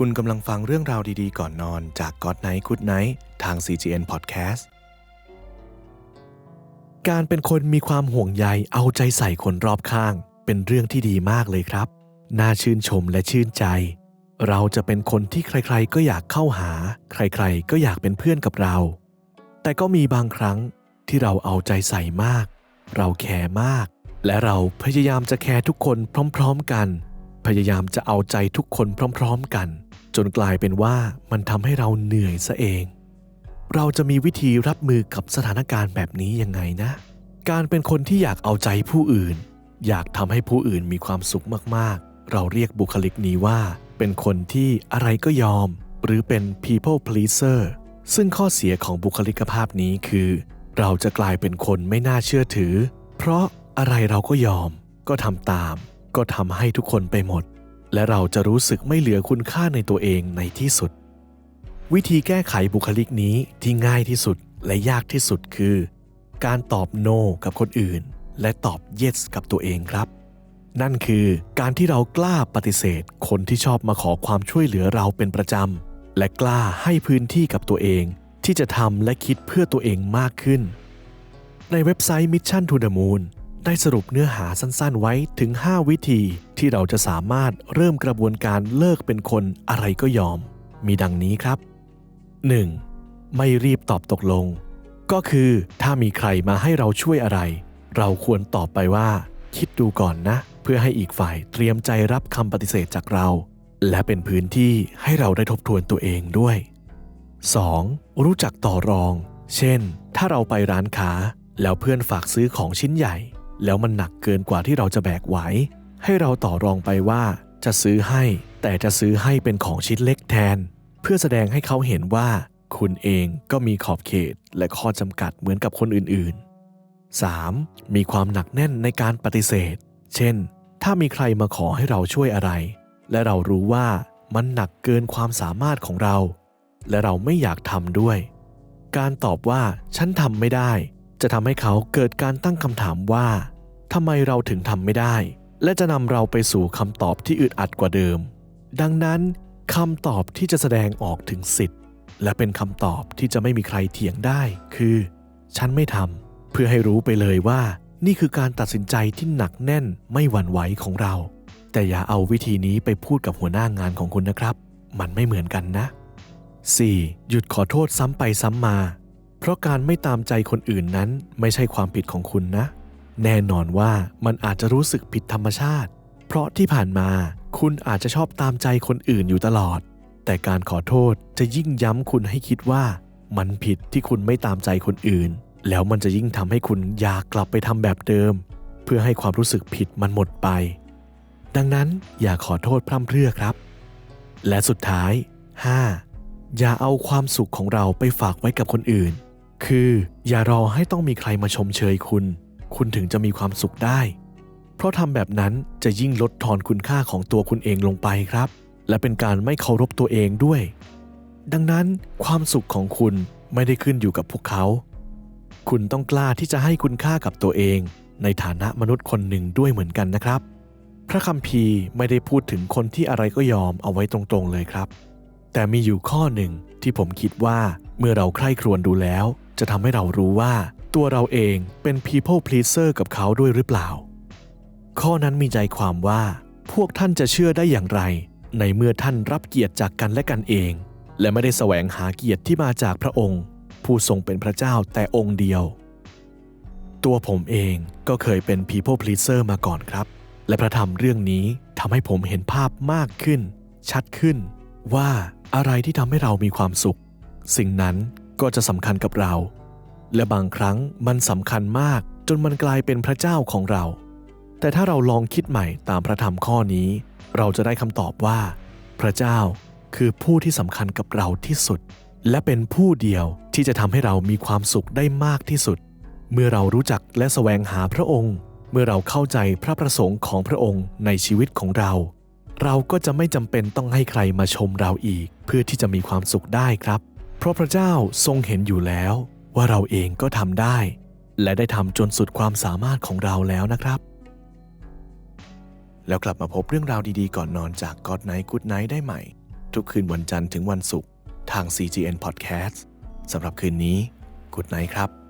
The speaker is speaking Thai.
คุณกำลังฟังเรื่องราวดีๆ ก่อนนอนจาก God Night Good Night ทาง CGN Podcast การเป็นคนมีความห่วงใยเอาใจใส่คนรอบข้าง เป็นเรื่องที่ดีมากเลยครับ น่าชื่นชมและชื่นใจ เราจะเป็นคนที่ใครๆ ก็อยากเข้าหา ใครๆ ก็อยากเป็นเพื่อนกับเรา แต่ก็มีบางครั้งที่เราเอาใจใส่มาก เราแคร์มาก และเราพยายามจะแคร์ทุกคนพร้อม ๆ กัน พยายามจะเอาใจทุกคนพร้อมๆกัน จนกลายเป็นว่ามันทำให้เราเหนื่อยซะเอง เราจะมีวิธีรับมือกับสถานการณ์แบบนี้ยังไงนะ การเป็นคนที่อยากเอาใจผู้อื่น อยากทำให้ผู้อื่นมีความสุขมากๆ เราเรียกบุคลิกนี้ว่า เป็นคนที่อะไรก็ยอม หรือเป็น people pleaser ซึ่งข้อเสียของบุคลิกภาพนี้คือ เราจะกลายเป็นคนไม่น่าเชื่อถือ เพราะอะไรเราก็ยอม ก็ทำตาม ก็ทำให้ทุกคนไปหมด และเราจะรู้สึกไม่เหลือคุณค่าในตัวเองในที่สุด วิธีแก้ไขบุคลิกนี้ที่ง่ายที่สุดและยากที่สุดคือ การตอบ no กับคนอื่น และตอบ yes กับตัวเองครับ นั่นคือการที่เรากล้าปฏิเสธ คนที่ชอบมาขอความช่วยเหลือเราเป็นประจำและกล้าให้พื้นที่กับตัวเอง ที่จะทำและคิดเพื่อตัวเองมากขึ้น ในเว็บไซต์ Mission to the Moon ได้สรุปเนื้อหาสั้นๆไว้ถึง 5 วิธี ที่เราจะสามารถเริ่มกระบวนการเลิกเป็นคนอะไรก็ยอม มีดังนี้ครับ 1. ไม่รีบตอบตกลง ก็คือถ้ามีใครมาให้เราช่วยอะไร เราควรตอบไปว่า คิดดูก่อนนะ เพื่อให้อีกฝ่ายเตรียมใจรับคำปฏิเสธจากเรา และเป็นพื้นที่ให้เราได้ทบทวนตัวเองด้วย 2. รู้จักต่อรอง เช่น ถ้าเราไปร้านค้า แล้วเพื่อนฝากซื้อของชิ้นใหญ่ แล้วมันหนักเกินกว่าที่เราจะแบกไหว ให้เราต่อรองไปว่าจะซื้อให้ แต่จะซื้อให้เป็นของชิ้นเล็กแทน เพื่อแสดงให้เขาเห็นว่า คุณเองก็มีขอบเขตและข้อจำกัดเหมือนกับคนอื่น ๆ 3. มีความหนักแน่นในการปฏิเสธ เช่น ถ้ามีใครมาขอให้เราช่วยอะไร และเรารู้ว่ามันหนักเกินความสามารถของเรา และเราไม่อยากทำด้วย การตอบว่า ฉันทำไม่ได้ จะทำให้เขาเกิดการตั้งคำถามว่าทำไมเราถึงทำไม่ได้ และจะนำเราไปสู่คำตอบที่อึดอัดกว่าเดิม ดังนั้นคำตอบที่จะแสดงออกถึงสิทธิ์ และเป็นคำตอบที่จะไม่มีใครเถียงได้ คือ ฉันไม่ทำเพื่อให้รู้ไปเลยว่า นี่คือการตัดสินใจที่หนักแน่นไม่หวั่นไหวของเรา แต่อย่าเอาวิธีนี้ไปพูดกับหัวหน้างานของคุณนะครับ มันไม่เหมือนกันนะ 4. หยุดขอโทษซ้ำไปซ้ำมา เพราะการไม่ตามใจคนอื่นนั้นไม่ใช่ความผิดของคุณนะ แน่นอนว่ามันอาจจะรู้สึกผิดธรรมชาติ เพราะที่ผ่านมาคุณอาจจะชอบตามใจคนอื่นอยู่ตลอด แต่การขอโทษจะยิ่งย้ำคุณให้คิดว่า มันผิดที่คุณไม่ตามใจคนอื่น แล้วมันจะยิ่งทำให้คุณอยากกลับไปทำแบบเดิม เพื่อให้ความรู้สึกผิดมันหมดไป ดังนั้นอย่าขอโทษพร่ำเพรื่อครับ และสุดท้าย 5. อย่าเอาความสุขของเราไปฝากไว้กับคนอื่น คือ อย่ารอให้ต้องมีใครมาชมเชยคุณ คุณถึงจะมีความสุขได้ เพราะทำแบบนั้นจะยิ่งลดทอนคุณค่าของตัวคุณเองลงไปครับ และเป็นการไม่เคารพตัวเองด้วย ดังนั้นความสุขของคุณไม่ได้ขึ้นอยู่กับพวกเขา คุณต้องกล้าที่จะให้คุณค่ากับตัวเอง ในฐานะมนุษย์คนหนึ่งด้วยเหมือนกันนะครับ พระคัมภีร์ไม่ได้พูดถึงคนที่อะไรก็ยอมเอาไว้ตรงๆเลยครับ แต่มีอยู่ข้อหนึ่งที่ผมคิดว่าเมื่อเราใคร่ครวญดูแล้ว จะทำให้เรารู้ว่า ตัวเราเองเป็น people pleaser กับเขาด้วยหรือเปล่า ข้อนั้นมีใจความว่า พวกท่านจะเชื่อได้อย่างไร ในเมื่อท่านรับเกียรติจากกันและกันเอง และไม่ได้แสวงหาเกียรติที่มาจากพระองค์ ผู้ทรงเป็นพระเจ้าแต่องค์เดียว ตัวผมเองก็เคยเป็น people pleaser มาก่อนครับ และพระธรรมเรื่องนี้ทำให้ผมเห็นภาพมากขึ้น ชัดขึ้นว่า อะไรที่ทำให้เรามีความสุข สิ่งนั้นก็จะสำคัญกับเรา และบางครั้งมันสำคัญมากจนมันกลายเป็นพระเจ้าของเรา แต่ถ้าเราลองคิดใหม่ตามพระธรรมข้อนี้ เราจะได้คำตอบว่า พระเจ้าคือผู้ที่สำคัญกับเราที่สุด และเป็นผู้เดียวที่จะทำให้เรามีความสุขได้มากที่สุด เมื่อเรารู้จักและแสวงหาพระองค์ เมื่อเราเข้าใจพระประสงค์ของพระองค์ในชีวิตของเรา เราก็จะไม่จำเป็นต้องให้ใครมาชมเราอีก เพื่อที่จะมีความสุขได้ครับ เพราะพระเจ้าทรงเห็นอยู่แล้ว ว่าเราเองก็ทำได้ และได้ทำจนสุดความสามารถของเราแล้วนะครับ แล้วกลับมาพบเรื่องราวดีๆ ก่อนนอนจาก God Night Good Night ได้ใหม่ ทุกคืนวันจันทร์ถึงวันศุกร์ทาง CGN Podcast สำหรับคืนนี้ Good Night ครับ